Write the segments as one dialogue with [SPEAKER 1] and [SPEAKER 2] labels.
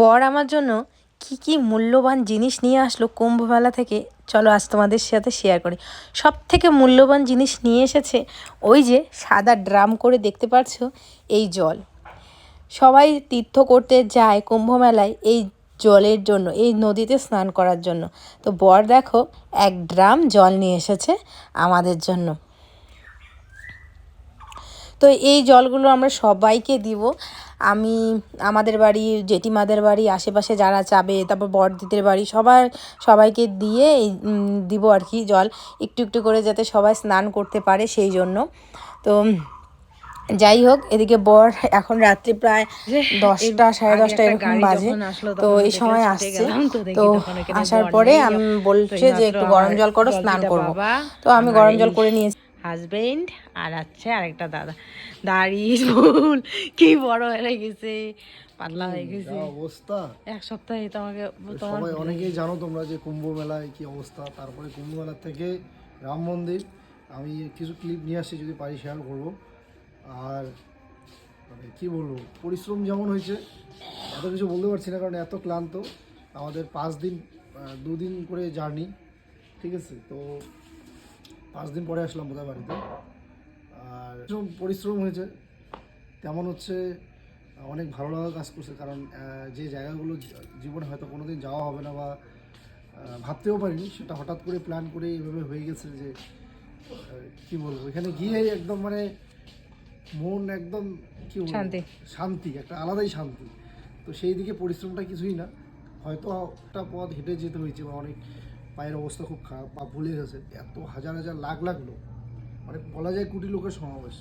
[SPEAKER 1] বর আমার জন্য কি কি মূল্যবান জিনিস নিয়ে আসলো কুম্ভমেলা থেকে, চলো আজ তোমাদের সাথে শেয়ার করি। সব থেকে মূল্যবান জিনিস নিয়ে এসেছে ওই যে সাদা ড্রাম করে দেখতে পাচ্ছ এই জল। সবাই তীর্থ করতে যায় কুম্ভমেলায় এই জলের জন্য, এই নদীতে স্নান করার জন্য। তো বর দেখো, এক ড্রাম জল নিয়ে এসেছে আমাদের জন্য। তো এই জলগুলো আমরা সবাইকে দিব। আমি আমাদের বাড়ি জেঠিমাদের বাড়ি আশেপাশে যারা চাবে তারপর বড়দিদের বাড়ি সবার সবাইকে দিয়ে এই দিব আর কি জল। একটু একটু করে যাতে সবাই স্নান করতে পারে সেই জন্য। তো যাই হোক এদিকে বর এখন রাত্রি প্রায় দশটা সাড়ে দশটা এরকম বাজে। তো এই সময় আসছে। তো আসার পরে আমি বলছে যে একটু গরম জল করো স্নান করব। তো আমি গরম জল করে নিয়েছি। হাজবেন্ড আর আছে আরেকটা দাদা। দাড়ি চুল কি বড় হয়ে গেছে পাতলা হয়ে গেছে।
[SPEAKER 2] অবস্থা।
[SPEAKER 1] এক সপ্তাহে তো আমাকে তোমার
[SPEAKER 2] সবাই অনেকেই জানো তোমরা যে কুম্ভ মেলায় কি অবস্থা। তারপরে কুম্ভ মেলার থেকে রাম মন্দির। আমি কিছু ক্লিপ নিয়ে আসছি যদি পারি শেয়ার করব। আর মানে কি বলব পরিশ্রম যেমন হয়েছে এত কিছু বলতে পারছি না কারণ এত ক্লান্ত। আমাদের পাঁচ দিন দুদিন করে জার্নি ঠিক আছে? তো পাঁচ দিন পরে আসলাম বোধহয় বাড়িতে। আর পরিশ্রম হয়েছে। তেমন হচ্ছে অনেক ভালো লাগা কাজ করছে কারণ যে জায়গাগুলো জীবনে হয়তো কোনো দিন যাওয়া হবে না বা ভাবতেও পারিনি। সেটা হঠাৎ করে প্ল্যান করে এভাবে হয়ে গেছে যে কি বলব? এখানে গিয়ে একদম মানে মন একদম কি বলব।
[SPEAKER 1] শান্তি
[SPEAKER 2] একটা আলাদাই শান্তি। তো সেই দিকে পরিশ্রমটা কিছুই না। হয়তো একটা পথ হেঁটে যেতে হয়েছে বা অনেক পায়ের অবস্থা খুব খারাপ বা ভুলে গেছে। এত হাজার হাজার লাখ লাখ লোক। মানে বলা যায় কোটি লোকের সমাবেশ।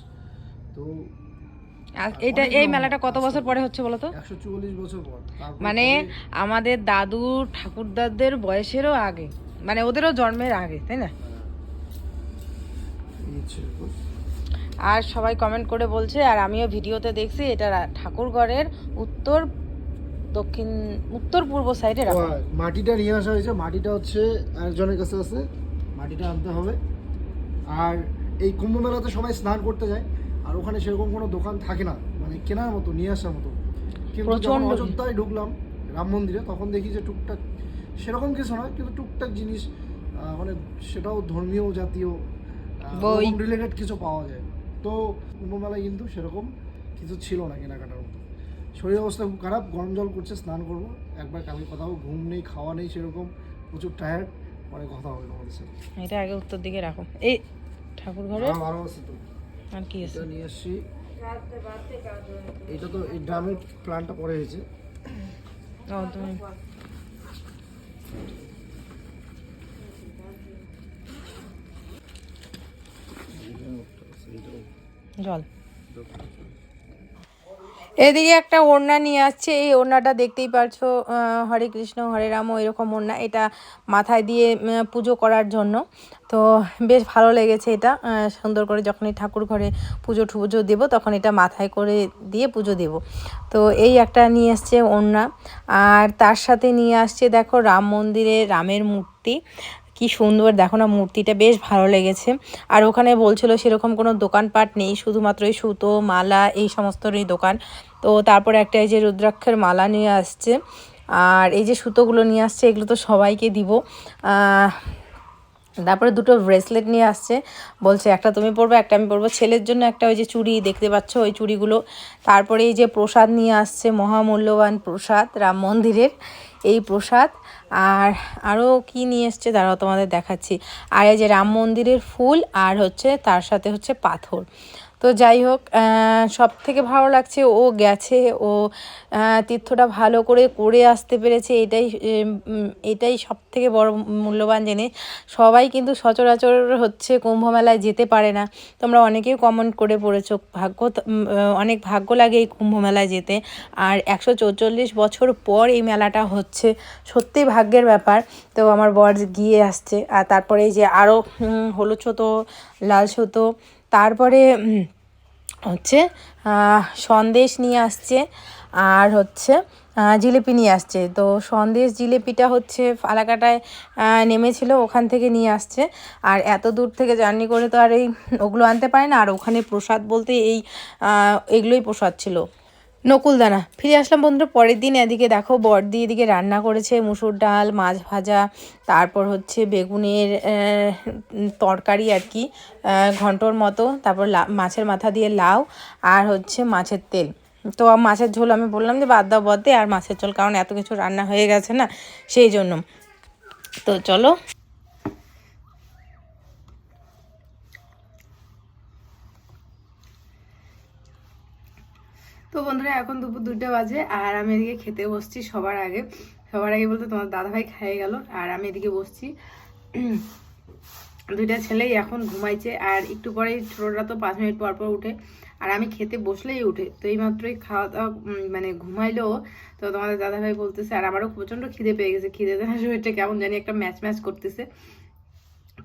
[SPEAKER 2] তো
[SPEAKER 1] আর এটা এই মেলাটা কত বছর পরে হচ্ছে বলো তো
[SPEAKER 2] একশো চুয়াল্লিশ বছর পর।
[SPEAKER 1] মানে আমাদের দাদু ঠাকুরদাদের বয়সেরও আগে। মানে ওদেরও জন্মের আগে তাই না? আর সবাই কমেন্ট করে বলছে আর আমিও ভিডিওতে দেখছি এটা ঠাকুরগড়ের উত্তর দক্ষিণ উত্তর পূর্ব সাইডে রাখা।
[SPEAKER 2] মাটিটা নিয়ে আসা হয়েছে। মাটিটা হচ্ছে একজনের কাছে আছে। মাটিটা আনতে হবে। আর এই কুম্ভ মেলাতে সবাই স্নান করতে যায়। আর ওখানে সেরকম কোনো দোকান থাকে না। মানে কেনার মতো নিয়ে আসার মতো। কিন্তু যখন অযোধ্যায় ঢুকলাম রাম মন্দিরে তখন দেখি যে টুকটাক সেরকম কিছু নয় কিন্তু টুকটাক জিনিস মানে সেটাও ধর্মীয় জাতীয় রিলেটেড কিছু পাওয়া যায়। তো কুম্ভ মেলায় কিন্তু সেরকম কিছু ছিল না কেনাকাটার শরীর অবস্থা খুব খারাপ গরম জল করছে স্নান করব। একবার কালকে কথা হবে ঘুম নেই খাওয়া নেই সেরকম প্রচুর টায়ার্ড পরে কথা হবে তোমাদের সাথে।
[SPEAKER 1] এটা আগে উত্তর দিকে রাখো। এই ঠাকুর ঘরে
[SPEAKER 2] আরও আরও আছে তো।
[SPEAKER 1] আর কি আছে?
[SPEAKER 2] নিয়ে এসছি। এটা তো এই ড্রামের প্ল্যানটা পরে হয়েছে।
[SPEAKER 1] ও তুমি জল। এদিকে একটা ওড়না নিয়ে আসছে। এই ওড়নাটা দেখতেই পারছ হরে কৃষ্ণ, হরে রাম, এরকম ওড়না। এটা মাথায় দিয়ে পুজো করার জন্য। তো বেশ ভালো লেগেছে এটা। সুন্দর করে যখনই ঠাকুর ঘরে পুজো টুজো দেবো, তখন এটা মাথায় করে দিয়ে পুজো দেব। তো এই একটা নিয়ে আসছে ওড়না। আর তার সাথে নিয়ে আসছে, দেখো, রাম মন্দিরে রামের মূর্তি। কি সুন্দর, দেখো না মূর্তিটা বেশ ভালো লেগেছে। আর ওখানে বলছিল সেরকম কোনো দোকানপাট নেই, শুধুমাত্র এই সুতো, মালা, এই সমস্তরই দোকান। তো তারপর একটা এই যে রুদ্রাক্ষের মালা নিয়ে আসছে। আর এই যে সুতোগুলো নিয়ে আসছে, এগুলো তো সবাইকে দিব। তারপরে দুটো ব্রেসলেট নিয়ে আসছে। বলছে, একটা তুমি পরবে, একটা আমি পরবো। ছেলের জন্য একটা ওই যে চুড়ি দেখতে পাচ্ছ, ওই চুড়িগুলো। তারপরে এই যে প্রসাদ নিয়ে আসছে, মহামূল্যবান প্রসাদ, রাম মন্দিরের এই প্রসাদ। আর আরও কি নিয়ে এসছে, তারাও তোমাদের দেখাচ্ছি। আর এই যে রাম মন্দিরের ফুল, আর হচ্ছে তার সাথে হচ্ছে পাথর। তো যাই হোক সব থেকে ভালো লাগছে ও গেছে, ও তীর্থটা ভালো করে করে আসতে পেরেছে, এটাই এটাই সব থেকে বড় মূল্যবান জিনিস। সবাই কিন্তু সচরাচর হচ্ছে কুম্ভ মেলায় যেতে পারে না। তোমরা অনেকেই কমেন্ট করে পড়েছো, ভাগ্য অনেক ভাগ্য লাগে এই কুম্ভ মেলায় যেতে। আর একশো চৌচল্লিশ বছর পর এই মেলাটা হচ্ছে, সত্যি ভাগ্যের ব্যাপার। তো আমার বর গিয়ে আসছে, আর তারপরে এই যে আরও হলুদ সুতো, লাল সুতো, তারপরে হচ্ছে সন্দেশ নিয়ে আসছে, আর হচ্ছে জিলিপি নিয়ে আসছে। তো সন্দেশ জিলিপিটা হচ্ছে ফালাকাটায় নেমেছিল, ওখান থেকে নিয়ে আসছে। আর এত দূর থেকে জার্নি করে তো আর এই, ওগুলো আনতে পারে না। আর ওখানে প্রসাদ বলতে এই এগুলোই প্রসাদ ছিল। নকুলদানা, ফিরে আসলাম বন্ধুরা পরের দিন। এদিকে দেখো বর্দি এদিকে রান্না করেছে, মুসুর ডাল, মাছ ভাজা, তারপর হচ্ছে বেগুনের তরকারি আর কি ঘন্টর মতো, তারপর মাছের মাথা দিয়ে লাউ আর হচ্ছে মাছের তেল। তো মাছের ঝোল আমি বললাম যে বাদ দাও বদে আর মাছের ঝোল, কারণ এত কিছু রান্না হয়ে গেছে না, সেই জন্য। তো চলো তো বন্ধুরা, এখন দুপুর দুটো বাজে আর আমি এদিকে খেতে বসছি সবার আগে। সবার আগে বলতে তোমার দাদাভাই খেয়ে গেল আর আমি এদিকে বসছি। দুইটা ছেলেই এখন ঘুমাইছে আর একটু পরেই ছোটোটা তো পাঁচ মিনিট পর পর উঠে আর আমি খেতে বসলেই উঠে। তো এই মাত্রই খাওয়া দাওয়া মানে ঘুমাইলো। তো তোমাদের দাদাভাই বলতেছে আর আমারও প্রচণ্ড খিদে পেয়ে গেছে। খিদে দেওয়ার শরীরটা কেমন জানি একটা ম্যাচ ম্যাচ করতেছে।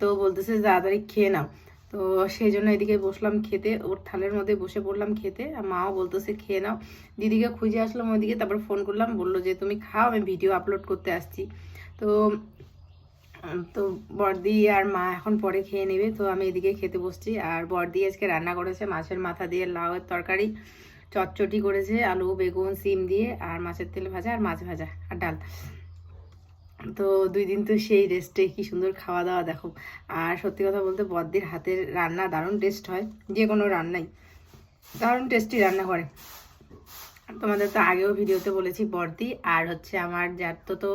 [SPEAKER 1] তো বলতেছে তাড়াতাড়ি খেয়ে নাও। তো সেই জন্য এদিকে বসলাম খেতে, ওর থালের মধ্যে বসে পড়লাম খেতে। আর মাও বলতেছে, খেয়ে নাও। দিদিকে খুঁজে আসলাম ওইদিকে, তারপর ফোন করলাম, বলল যে, তুমি খাও, আমি ভিডিও আপলোড করতে আসছি। তো তো বর্দি আর মা এখন পরে খেয়ে নেবে। তো আমি এদিকে খেতে বসছি। আর বর্দি আজকে রান্না করেছে, মাছের মাথা দিয়ে লাউয়ের তরকারি, চটচটি করেছে, আলু, বেগুন, সিম দিয়ে, আর মাছের তেল ভাজা, আর মাছ ভাজা, আর ডাল। তো দুই দিন তো সেই রেস্টে কি সুন্দর খাওয়া দাওয়া দেখো। আর সত্যি কথা বলতে বদ্দির হাতের রান্না দারুণ টেস্ট হয়, যে কোনো রান্নাই। দারুণ টেস্টি রান্না করে। তোমাদের তো আগেও ভিডিওতে বলেছি বর্দি, আর হচ্ছে আমার জ্যাঠতো তো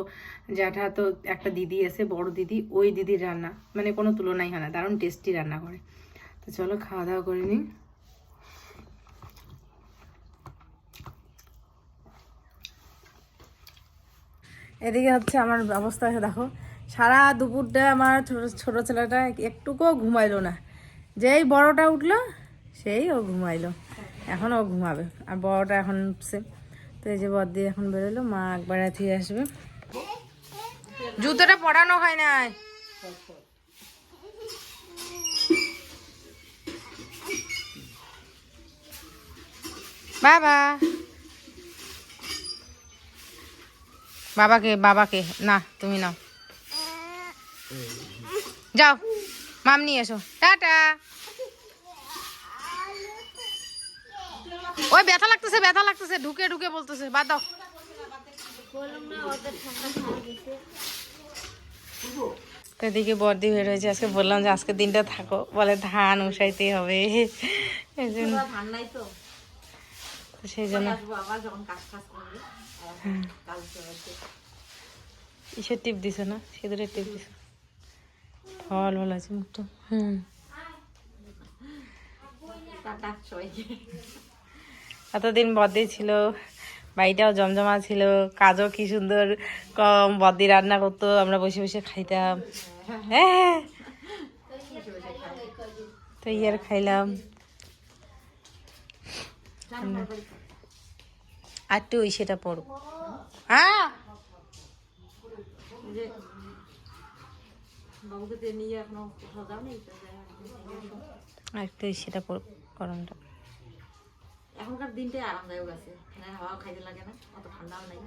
[SPEAKER 1] তো জ্যাঠা তো একটা দিদি আছে, বড় দিদি, ওই দিদির রান্না মানে কোনো তুলনাই হয় না, দারুণ টেস্টি রান্না করে। তো চলো খাওয়া দাওয়া করে নিই। এদিকে হচ্ছে আমার অবস্থা দেখো। সারা দুপুরটা আমার ছোট ছোট ছেলেটা একটুকুও ঘুমাইলো না। যেই বড়টা উঠল, সেই ও ঘুমাইলো। এখন ও ঘুমাবে। আর বড়টা এখন উঠছে। তো এই যে বদ্দি এখন বেরোলো, মা একবার এথিয়ে আসবে। জুতোটা পরানো হয় নাই। বাবা। বাবাকে বাবাকে। না তুমি নাও। যাও মাম নিয়ে এসো। টাটা। ওই ব্যথা লাগতেছে ব্যথা লাগতেছে। ঢুকে ঢুকে বলতেছে। বাদ দাও। এদিকে বর্দি বের হয়েছে আজকে বললাম যে আজকে দিনটা থাকো। বলে ধান উসাইতে হবে। সেই জন্য ইসের টিপ দিছে না? সিঁদুরের টিপ দিছে। ফল ভালো আছে মুখটা হুম। এতদিন বদ্দি ছিল, বাড়িটাও জমজমা ছিল, কাজও কি সুন্দর, কম বদ্দি রান্না করতো, আমরা বসে বসে খাইতাম। হ্যাঁ তো ইয়ার খাইলাম। আর ওই সেটা পড়ো হ্যাঁ। আর সেটা গরমটা।
[SPEAKER 3] এখনকার দিনটাই আরামদায়ক আছে। ফ্যানের হাওয়া খাইতে লাগে না অত ঠান্ডাও নাই।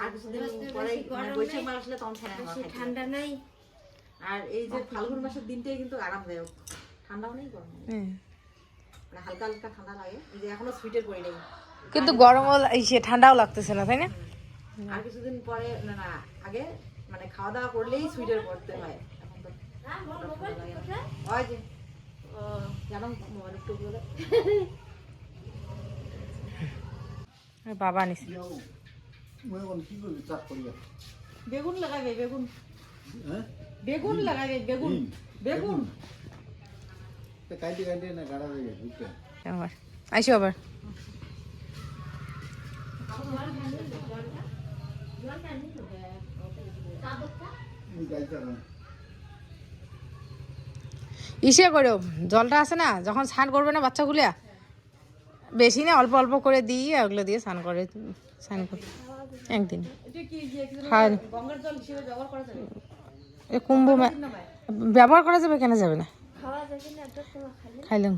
[SPEAKER 3] আর কিছুদিন পরে মানে বৈশাখ মাস আসলে তখন ফ্যানের হাওয়া ঠান্ডা নাই। আর এই যে ফাল্গুন মাসের দিনটাই কিন্তু আরামদায়ক। ঠান্ডাও নেই গরম নেই। মানে হালকা হালকা ঠান্ডা লাগে। এই যে এখনও সুইটার পরে নেই।
[SPEAKER 1] কিন্তু গরমও এই সে ঠান্ডাও লাগতেছে না তাই না?
[SPEAKER 3] আর কিছুদিন পরে না না আগে মানে খাওয়া দাওয়া করলেই সুইটার পরতে হয়। এখন তো না। ওই যে। ও, জানো মোবাইল একটু বলে
[SPEAKER 1] ওই বাবা নিছে।
[SPEAKER 3] বেগুন লাগাবে বেগুন।
[SPEAKER 2] হ্যাঁ?
[SPEAKER 3] বেগুন লাগাবে বেগুন। বেগুন।
[SPEAKER 2] কাইটে কাইটে না গাড়া হয়ে গেছে
[SPEAKER 1] আবার আইসো আবার। ইসে করো জলটা আছে না? যখন স্নান করবে না বাচ্চাগুলা? বেশি না অল্প অল্প করে দিয়ে ওগুলো দিয়ে স্নান করে স্নান করে। একদিন। এ কুম্ভ ব্যবহার করা যাবে কেন? যাবে না। খাইলাম।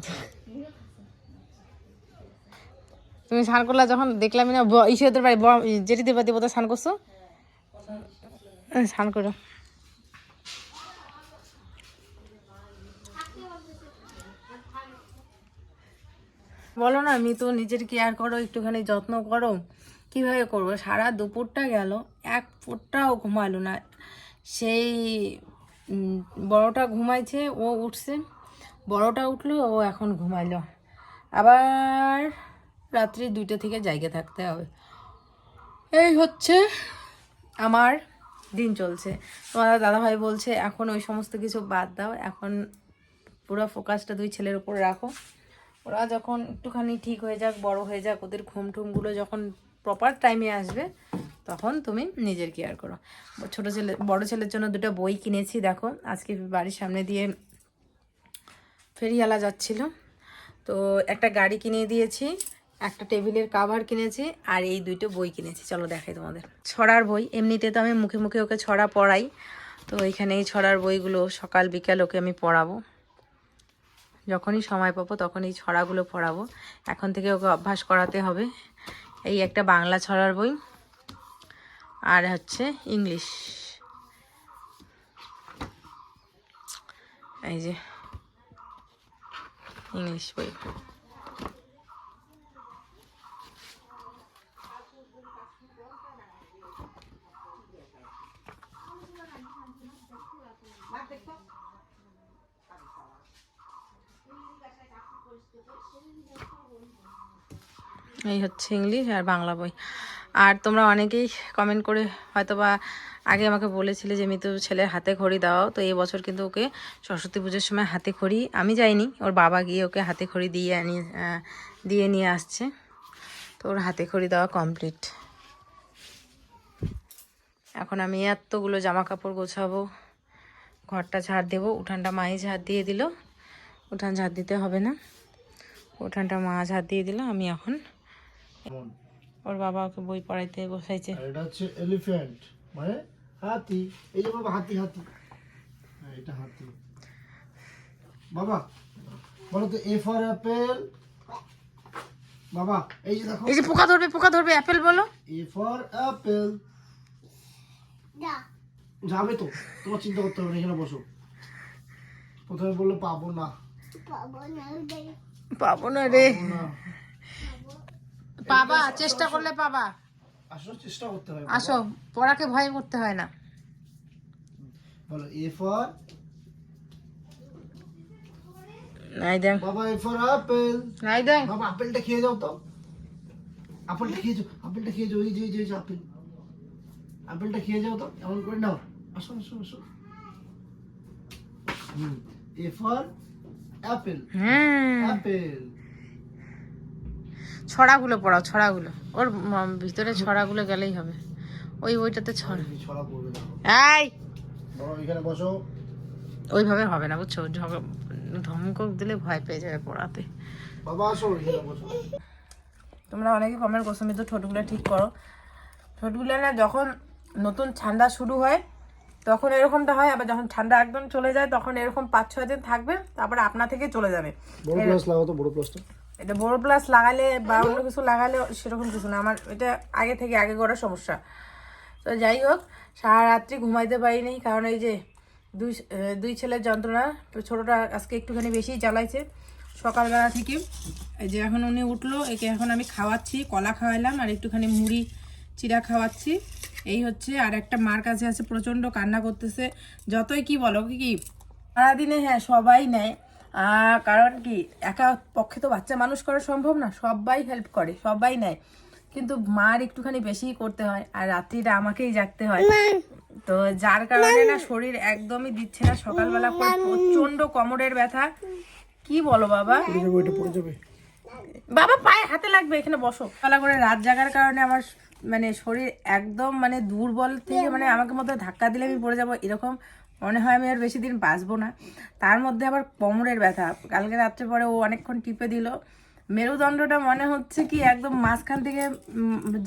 [SPEAKER 1] তুমি স্নান করলা যখন দেখলাম না ঈশ্বরদের বাড়ি, ব- জেঠিদের বাড়ি স্নান করছ? স্নান করো। বলো না আমি তো নিজের কেয়ার করো, একটুখানি যত্ন করো। কীভাবে করব? সারা দুপুরটা গেল, এক ফুটটাও ঘুমালো না। সেই বড়টা ঘুমাইছে, ও উঠছে। বড়টা উঠল, ও এখন ঘুমাইলো। আবার রাত্রি দুইটা থেকে জায়গা থাকতে হবে। এই হচ্ছে আমার দিন চলছে। তোমার দাদাভাই বলছে, এখন ওই সমস্ত কিছু বাদ দাও, এখন পুরো ফোকাসটা দুই ছেলের উপর রাখো। ওরা যখন একটুখানি ঠিক হয়ে যাক, বড় হয়ে যাক, ওদের ঘুম টুমগুলো যখন প্রপার টাইমে আসবে, তখন তুমি নিজের কেয়ার করো। ছোটো ছেলে, বড় ছেলের জন্য দুটো বই কিনেছি, দেখো। আজকে বাড়ির সামনে দিয়ে ফেরিওয়ালা যাচ্ছিল। তো একটা গাড়ি কিনে দিয়েছি। একটা টেবিলের কাভার কিনেছি আর এই দুইটো বই কিনেছি। চলো দেখাই তোমাদের। ছড়ার বই। এমনিতে তো আমি মুখে মুখে ওকে ছড়া পড়াই। তো এখানে এই ছড়ার বইগুলো সকাল বিকাল ওকে আমি পড়াবো। যখনই সময় পাবো তখন এই ছড়াগুলো পড়াবো। এখন থেকে ওকে অভ্যাস করাতে হবে। এই একটা বাংলা ছড়ার বই আর হচ্ছে ইংলিশ। এই যে ইংলিশ বই। এই হচ্ছে ইংলিশ আর বাংলা বই। আর তোমরা অনেকেই কমেন্ট করে হয়তো বা আগে আমাকে বলেছিলে যে মিতু ছেলের হাতে খড়ি দাও। তো এই বছর কিন্তু ওকে সরস্বতী পুজোর সময় হাতে খড়ি আমি যাইনি, ওর বাবা গিয়ে ওকে হাতে খড়ি দিয়ে আনি দিয়ে নিয়ে আসছে। তো ওর হাতে খড়ি দেওয়া কমপ্লিট এখন আমি এতগুলো জামা কাপড় গোছাবো, ঘরটা ঝাড় দেবো। উঠানটা মাই ঝাড় দিয়ে দিল। উঠান ঝাড় দিতে হবে না। উঠানটা মাছ ঝাড় দিয়ে দিল আমি এখন ওর বাবা ওকে বই পড়াইতে বসাইছে।
[SPEAKER 2] এটা হচ্ছে এলিফ্যান্ট মানে হাতি এই যে বাবা হাতি হাতি। হ্যাঁ এটা হাতি। বাবা বলো তো এ ফর অ্যাপেল বাবা এই যে দেখো।
[SPEAKER 1] এই যে পোকা ধরবে পোকা ধরবে অ্যাপেল বলো।
[SPEAKER 2] এ ফর অ্যাপেল যাবে তো তোমার চিন্তা করতে হবে না এখানে বসো। প্রথমে বলল পাবো না।
[SPEAKER 1] পাবো না রে
[SPEAKER 2] না রে।
[SPEAKER 1] পাবা চেষ্টা করলে পাবা।
[SPEAKER 2] আসো চেষ্টা করতে হবে
[SPEAKER 1] আসো পড়াকে ভয় করতে হয় না।
[SPEAKER 2] বলো এ ফর
[SPEAKER 1] নাই দেখ।
[SPEAKER 2] বাবা এ ফর অ্যাপেল
[SPEAKER 1] নাই দেখ।
[SPEAKER 2] বাবা আপেলটা খেয়ে যাও তো। আপেলটা খেয়ে যাও আপেলটা খেয়ে যাও এই যে এই যে এই যে আপেল আপেলটা খেয়ে যাও তো এমন করে নাও। আসো আসো আসো। হুম A for apple
[SPEAKER 1] hmm
[SPEAKER 2] apple
[SPEAKER 1] ছড়াগুলো পড়াও ছড়াগুলো। ওর ভিতরে ছড়াগুলো গেলেই হবে। ওই বইটাতে ছড়া।
[SPEAKER 2] ছড়া পড়বে
[SPEAKER 1] এই!
[SPEAKER 2] এখানে বসো।
[SPEAKER 1] ওইভাবে হবে না বুঝছ? ধমক দিলে ভয় পেয়ে যাবে পড়াতে।
[SPEAKER 2] বাবা আসো এখানে বসো।
[SPEAKER 1] তোমরা অনেকে কমেন্ট করছ আমি তো ঠোঁটগুলো ঠিক করো। ঠোঁটগুলো না যখন নতুন ঠান্ডা শুরু হয় তখন এরকমটা হয় আবার যখন ঠান্ডা একদম চলে যায় তখন এরকম পাঁচ ছয় দিন থাকবে তারপরে আপনা থেকে চলে যাবে।
[SPEAKER 2] বড় প্লাস লাগাও তো বড় প্লাসটা।
[SPEAKER 1] এটা বড় প্লাস লাগালে বা অন্য কিছু লাগালে সেরকম কিছু না। আমার এটা আগে থেকে আগে করার সমস্যা। তো যাই হোক সারা রাত্রি ঘুমাইতে পারিনি কারণ এই যে দুই দুই ছেলের যন্ত্রণা তো ছোটোটা আজকে একটুখানি বেশিই জ্বালাইছে। সকালবেলা থেকে এই যে এখন উনি উঠল একে এখন আমি খাওয়াচ্ছি কলা খাওয়াইলাম আর একটুখানি মুড়ি চিরা খাওয়াচ্ছি। এই হচ্ছে আর একটা মার কাছে আছে প্রচণ্ড কান্না করতেছে। যতই কি বলো কি কি? সারাদিনে হ্যাঁ সবাই নেয়। কারণ কি একা পক্ষে তো বাচ্চা মানুষ করা সম্ভব না সবাই হেল্প করে সবাই নেয়। কিন্তু মার একটুখানি বেশিই করতে হয় আর রাত্রিটা আমাকেই জাগতে হয়। তো যার কারণে না শরীর একদমই দিচ্ছে না। সকালবেলা করে প্রচণ্ড কোমরের ব্যথা। কি বলো বাবা? বাবা পায়ে হাতে লাগবে এখানে বসো। বেলা করে রাত জাগার কারণে আমার মানে শরীর একদম মানে দুর্বল থেকে মানে আমাকে মধ্যে ধাক্কা দিলে আমি পড়ে যাব, এরকম মনে হয় আমি আর বেশি দিন বাঁচবো না। তার মধ্যে আবার কোমরের ব্যথা। কালকে রাত্রে পরে ও অনেকক্ষণ টিপে দিল। মেরুদণ্ডটা মনে হচ্ছে কি একদম মাঝখান থেকে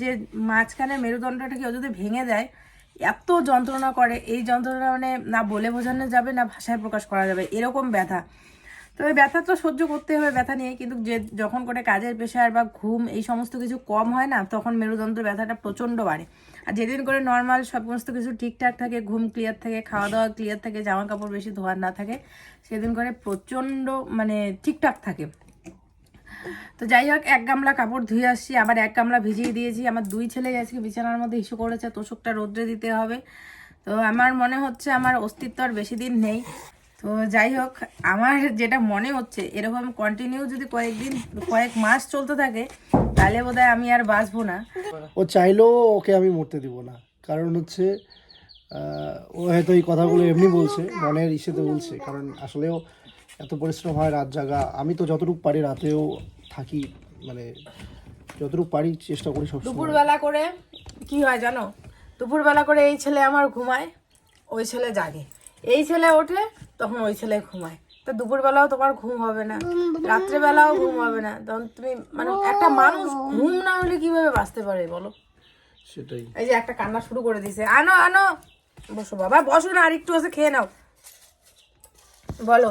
[SPEAKER 1] যে মাঝখানে মেরুদণ্ডটা কি ও যদি ভেঙে দেয়, এত যন্ত্রণা করে। এই যন্ত্রণা মানে না বলে বোঝানো যাবে, না ভাষায় প্রকাশ করা যাবে। এরকম ব্যথা। তো এই ব্যথা তো সহ্য করতে হবে, ব্যথা নিয়ে। কিন্তু যে যখন করে কাজের প্রেশার বা ঘুম, এই সমস্ত কিছু কম হয় না, তখন মেরুদণ্ড ব্যথাটা প্রচণ্ড বাড়ে। আর যেদিন করে নর্মাল সমস্ত কিছু ঠিকঠাক থাকে, ঘুম ক্লিয়ার থাকে খাওয়া দাওয়া ক্লিয়ার থাকে জামা কাপড় বেশি ধোয়ার না থাকে, সেদিন করে প্রচণ্ড মানে ঠিকঠাক থাকে। তো যাই হোক, এক গামলা কাপড় ধুয়ে আসছি, আবার এক গামলা ভিজিয়ে দিয়েছি। আমার দুই ছেলে আজকে বিছানার মধ্যে ইস্যু করেছে, তোষকটা রোদ্রে দিতে হবে। তো আমার মনে হচ্ছে আমার অস্তিত্ব আর বেশি দিন নেই। তো যাই হোক আমার যেটা মনে হচ্ছে এরকম কন্টিনিউ যদি কয়েকদিন কয়েক মাস চলতে থাকে তাহলে বোধহয় আমি আর বাঁচবো না।
[SPEAKER 2] ও চাইলেও ওকে আমি মরতে দিব না। কারণ হচ্ছে ও হয়তো এই কথাগুলো এমনি বলছে মনের ইসেতে বলছে। কারণ আসলেও এত পরিশ্রম হয় রাত জাগা। আমি তো যতটুকু পারি রাতেও থাকি মানে যতটুকু পারি চেষ্টা করি সবসময়।
[SPEAKER 1] দুপুরবেলা করে কি হয় জানো? দুপুরবেলা করে এই ছেলে আমার ঘুমায় ওই ছেলে জাগে। এই ছেলে ওঠে তখন ওই ছেলে ঘুমায়। তা দুপুরবেলাও তোমার ঘুম হবে না। রাত্রেবেলাও ঘুম হবে না। তখন তুমি মানে একটা মানুষ ঘুম না হলে কীভাবে বাঁচতে পারে বলো?
[SPEAKER 2] সেটাই।
[SPEAKER 1] এই যে একটা কান্না শুরু করে দিছে আনো আনো। বসো বাবা বসো না আর একটু আছে খেয়ে নাও। বলো।